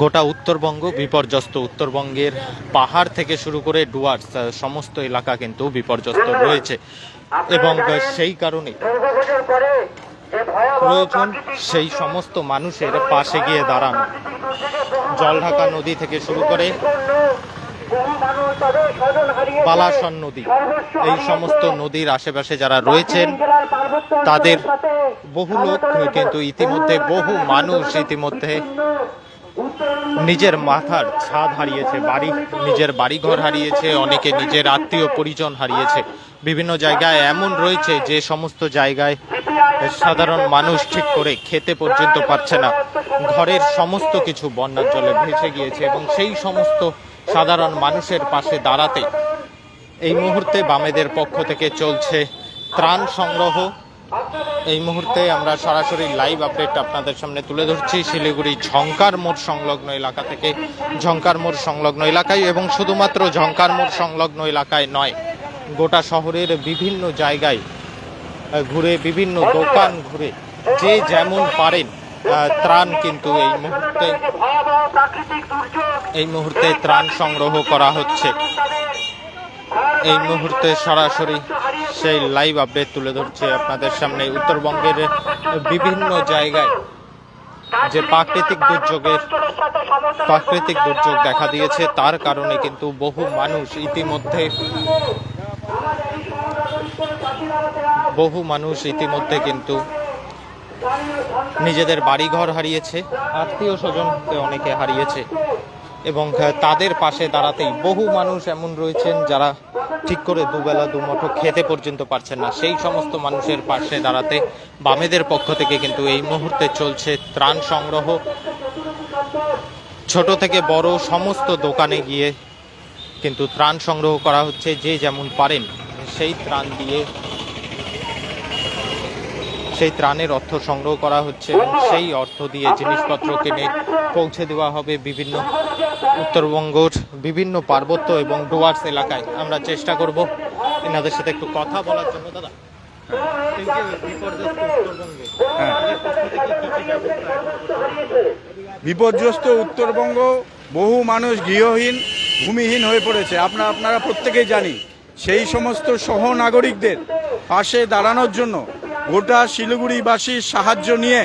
গোটা উত্তরবঙ্গ বিপর্যস্ত উত্তরবঙ্গের পাহাড় থেকে শুরু করে ডুয়ার্স সমস্ত এলাকা কিন্তু বিপর্যস্ত রয়েছে। এবং সেই কারণে প্রয়োজন সেই সমস্ত মানুষের পাশে গিয়ে দাঁড়ানো। জলঢাকা নদী থেকে শুরু করে বালাসন নদী। এই সমস্ত নদীর আশেপাশে যারা রয়েছেন তাদের বহু লোক কিন্তু ইতিমধ্যে বহু মানুষ ইতিমধ্যে নিজের মাথার ছাদ হারিয়েছে বাড়ি নিজের বাড়িঘর হারিয়েছে অনেকে নিজের আত্মীয় পরিজন হারিয়েছে। বিভিন্ন জায়গায় এমন রয়েছে যে সমস্ত জায়গায় সাধারণ মানুষ ঠিক করে খেতে পর্যন্ত পারছে না। ঘরের সমস্ত কিছু বন্যার জলে ভেসে গিয়েছে এবং সেই সমস্ত সাধারণ মানুষের পাশে দাঁড়াতে এই মুহূর্তে বামেদের পক্ষ থেকে চলছে ত্রাণ সংগ্রহ। এই মুহূর্তে আমরা সরাসরি লাইভ আপডেট আপনাদের সামনে তুলে ধরছি। শিলিগুড়ি ঝঙ্কার মোড় সংলগ্ন এলাকা থেকে ঝঙ্কার মোড় সংলগ্ন এলাকায় এবং শুধুমাত্র ঝঙ্কার মোড় সংলগ্ন এলাকায় নয়, গোটা শহরের বিভিন্ন জায়গায় ঘুরে বিভিন্ন দোকান ঘুরে যে যেমন পারেন ত্রাণ কিন্তু এই মুহূর্তে এই মুহূর্তে ত্রাণ সংগ্রহ করা হচ্ছে। এই মুহূর্তে সরাসরি সেই লাইভ আপডেট তুলে ধরছে আপনাদের সামনে। উত্তরবঙ্গের বিভিন্ন জায়গায় যে প্রাকৃতিক দুর্যোগের প্রাকৃতিক দুর্যোগ দেখা দিয়েছে, তার কারণে কিন্তু বহু মানুষ ইতিমধ্যে বহু মানুষ ইতিমধ্যে কিন্তু নিজেদের বাড়িঘর হারিয়েছে, আত্মীয় স্বজনকে অনেকে হারিয়েছে এবং তাদের পাশে দাঁড়াতেই বহু মানুষ এমন রয়েছেন যারা ঠিক করে দুবেলা, দুমুঠো খেতে পর্যন্ত পারছেন না। সেই সমস্ত মানুষের পাশে দাঁড়াতে বামেদের পক্ষ থেকে কিন্তু এই মুহূর্তে চলছে ত্রাণ সংগ্রহ। ছোট থেকে বড় সমস্ত দোকানে গিয়ে কিন্তু ত্রাণ সংগ্রহ করা হচ্ছে যে যেমন পারেন, সেই ত্রাণ দিয়ে সেই ত্রাণের অর্থ সংগ্রহ করা হচ্ছে এবং সেই অর্থ দিয়ে জিনিসপত্র কিনে পৌঁছে দেওয়া হবে বিভিন্ন উত্তরবঙ্গর বিভিন্ন পার্বত্য এবং ডুয়ার্স এলাকায়। আমরা চেষ্টা করব এনাদের সাথে একটু কথা বলার জন্য। দাদা বিপর্যস্ত হ্যাঁ। বিপর্যস্ত উত্তরবঙ্গ বহু মানুষ গৃহহীন ভূমিহীন হয়ে পড়েছে। আপনারা আপনারা প্রত্যেকেই জানি সেই সমস্ত সহনাগরিকদের পাশে দাঁড়ানোর জন্য গোটা শিলিগুড়িবাসীর সাহায্য নিয়ে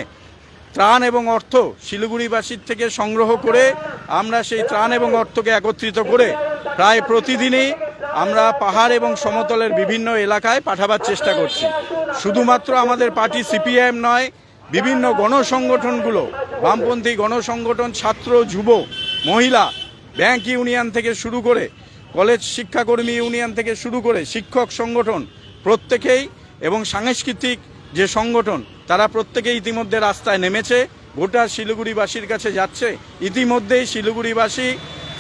ত্রাণ এবং অর্থ শিলিগুড়িবাসীর থেকে সংগ্রহ করে আমরা সেই ত্রাণ এবং অর্থকে একত্রিত করে প্রায় প্রতিদিনই আমরা পাহাড় এবং সমতলের বিভিন্ন এলাকায় পাঠাবার চেষ্টা করছি। শুধুমাত্র আমাদের পার্টি সিপিআইএম নয়, বিভিন্ন গণসংগঠনগুলো, বামপন্থী গণসংগঠন, ছাত্র, যুব, মহিলা, ব্যাংক ইউনিয়ন থেকে শুরু করে, কলেজ শিক্ষাকর্মী ইউনিয়ন থেকে শুরু করে শিক্ষক সংগঠন প্রত্যেকেই এবং সাংস্কৃতিক যে সংগঠন, তারা প্রত্যেকেই ইতিমধ্যে রাস্তায় নেমেছে। গোটা শিলিগুড়িবাসীর কাছে যাচ্ছে। ইতিমধ্যেই শিলিগুড়িবাসী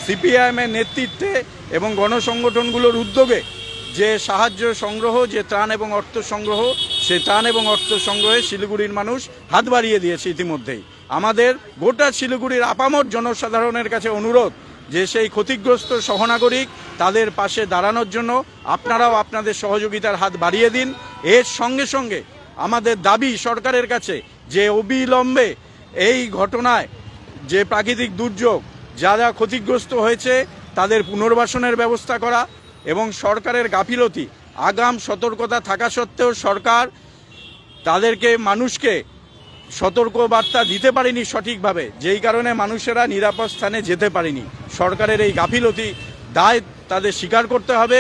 সিপিআইএমের নেতৃত্বে এবং গণসংগঠনগুলোর উদ্যোগে যে সাহায্য সংগ্রহ, যে ত্রাণ এবং অর্থ সংগ্রহ, সে ত্রাণ এবং অর্থ সংগ্রহে শিলিগুড়ির মানুষ হাত বাড়িয়ে দিয়েছে ইতিমধ্যেই। আমাদের গোটা শিলিগুড়ির আপামর জনসাধারণের কাছে অনুরোধ যে সেই ক্ষতিগ্রস্ত সহনাগরিক তাদের পাশে দাঁড়ানোর জন্য আপনারাও আপনাদের সহযোগিতার হাত বাড়িয়ে দিন। এর সঙ্গে সঙ্গে আমাদের দাবি সরকারের কাছে যে অবিলম্বে এই ঘটনায় যে প্রাকৃতিক দুর্যোগ যারা ক্ষতিগ্রস্ত হয়েছে, তাদের পুনর্বাসনের ব্যবস্থা করা এবং সরকারের গাফিলতি, আগাম সতর্কতা থাকা সত্ত্বেও সরকার তাদেরকে, মানুষকে সতর্ক বার্তা দিতে পারেনি সঠিকভাবে। যেই কারণে মানুষেরা নিরাপদ স্থানে যেতে পারেনি। সরকারের এই গাফিলতি দায় তাদের স্বীকার করতে হবে,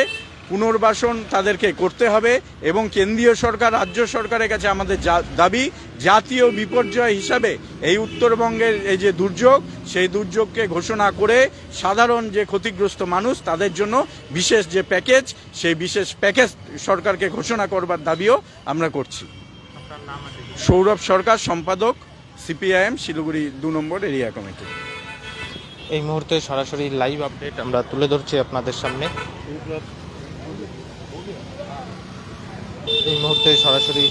পুনর্বাসন তাদেরকে করতে হবে এবং কেন্দ্রীয় সরকার, রাজ্য সরকারের কাছে আমাদের দাবি, জাতীয় বিপর্যয় হিসাবে এই উত্তরবঙ্গের এই যে দুর্যোগ, সেই দুর্যোগকে ঘোষণা করে সাধারণ যে ক্ষতিগ্রস্ত মানুষ তাদের জন্য বিশেষ যে প্যাকেজ, সেই বিশেষ প্যাকেজ সরকারকে ঘোষণা করবার দাবিও আমরা করছি? সৌরভ সরকার, সম্পাদক, সিপিআইএম, শিলিগুড়ি দু নম্বর এরিয়া কমিটি এই মুহূর্তে সরাসরি লাইভ আপডেট আমরা তুলে ধরছি আপনাদের সামনে। এই মুহূর্তে সরাসরি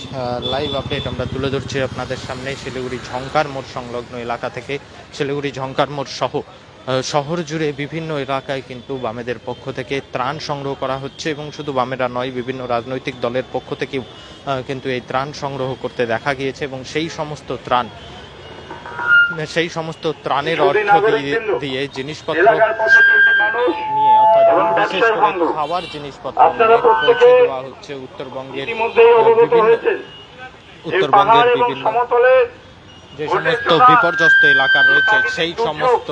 লাইভ আপডেট আমরা তুলে ধরছি আপনাদের সামনে শিলিগুড়ি ঝঙ্কার মোড় সংলগ্ন এলাকা থেকে। শিলিগুড়ি ঝঙ্কার মোড় সহ শহর জুড়ে বিভিন্ন এলাকায় কিন্তু বামেদের পক্ষ থেকে ত্রাণ সংগ্রহ করা হচ্ছে এবং শুধু বামেরা নয়, বিভিন্ন রাজনৈতিক দলের পক্ষ থেকেও কিন্তু এই ত্রাণ সংগ্রহ করতে দেখা গিয়েছে এবং সেই সমস্ত ত্রাণ সেই সমস্ত ত্রাণের অর্থ দিয়ে দিয়ে জিনিসপত্র নিয়ে অর্থাৎ বিশেষ করে খাবার জিনিসপত্র পৌঁছে দেওয়া হচ্ছে উত্তরবঙ্গের বিভিন্ন উত্তরবঙ্গের বিভিন্ন যে সমস্ত বিপর্যস্ত এলাকা রয়েছে সেই সমস্ত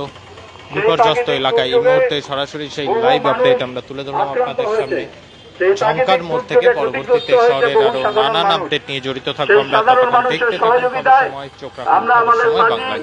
বিপর্যস্ত এলাকায় এই মুহূর্তে সরাসরি সেই লাইভ আপডেট আমরা তুলে ধরলাম আপনাদের সামনে। ঝঙ্কার মোড় থেকে পরবর্তীতে শহরের আরও নানান। আপডেট নিয়ে জড়িত থাকব আমরা। তখন দেখতে থাকুন সময় চোখ রাখুন। সময় বাংলায়